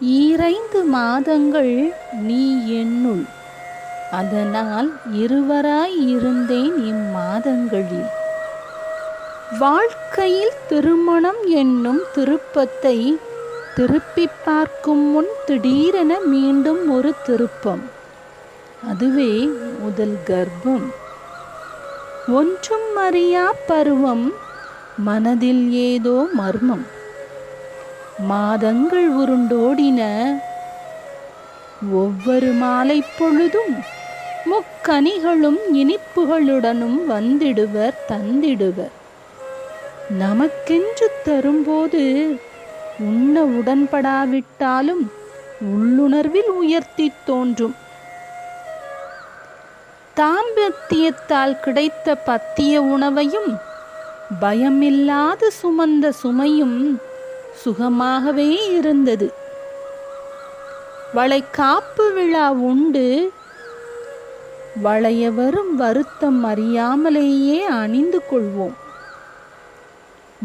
ஈரைந்து மாதங்கள் நீ என்னுள். அதனால் இருவராய் இருந்தேன் இம்மாதங்களில். வாழ்க்கையில் திருமணம் என்னும் திருப்பத்தை திருப்பி பார்க்கும் முன் திடீரென மீண்டும் ஒரு திருப்பம். அதுவே முதல் கர்ப்பம். ஒன்றும் அறியா பருவம் மனதில் ஏதோ மர்மம். மாதங்கள் உருண்டோடின. ஒவ்வொரு மாலை பொழுதும் முக்கனிகளும் இனிப்புகளுடனும் வந்திடுவர் தந்திடுவர். நமக்கென்று தரும்போது உண்ண உடன்படாவிட்டாலும் உள்ளுணர்வில் உயர்த்தி தோன்றும். தாம்பத்தியத்தால் கிடைத்த பத்திய உணவையும் பயமில்லாது சுமந்த சுமையும் சுகமாகவே இருந்தது. வளைக்காப்பு விழா உண்டு. வளைய வரும் வருத்தம் அறியாமலேயே அணிந்து கொள்வோம்.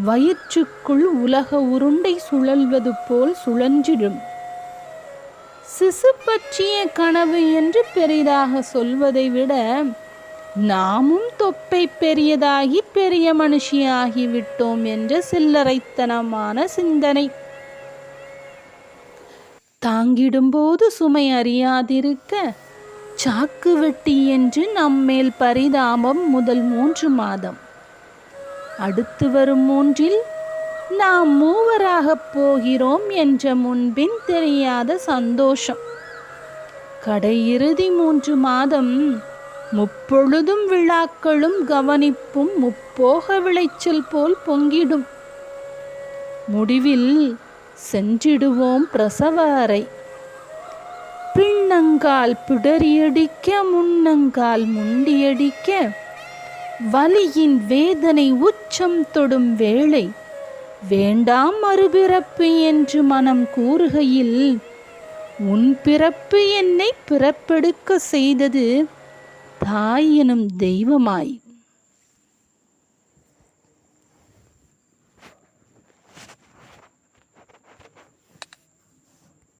வயிற்றுக்குள் உலக உருண்டை சுழல்வது போல் சுழன்றிடும். சிசு பற்றிய கனவு என்று பெரிதாக சொல்வதை விட நாமும் தொப்பை பெரியதாகி பெரிய மனுஷியாகிவிட்டோம் என்ற சில்லறைத்தனமான சிந்தனை. தாங்கிடும்போது சுமை அறியாதிருக்க சாக்கு வெட்டி என்று நம்மேல் பரிதாபம் முதல் மூன்று மாதம். அடுத்து வரும் மூன்றில் நாம் மூவராகப் போகிறோம் என்ற முன்பின் தெரியாத சந்தோஷம். கடையிறுதி மூன்று மாதம் முப்பொழுதும் விழாக்களும் கவனிப்பும் முப்போக விளைச்சல் போல் பொங்கிடும். முடிவில் சென்றிடுவோம் பிரசவ அறை. பின்னங்கால் பிடரியடிக்க முன்னங்கால் முண்டியடிக்க வலியின் வேதனை உச்சம் தொடும் வேளை வேண்டாம் மறுபிறப்பு என்று மனம் கூறுகையில் உன் பிறப்பு என்னை பிறப்பெடுக்க செய்தது സഹായിയനും ദൈവമായി.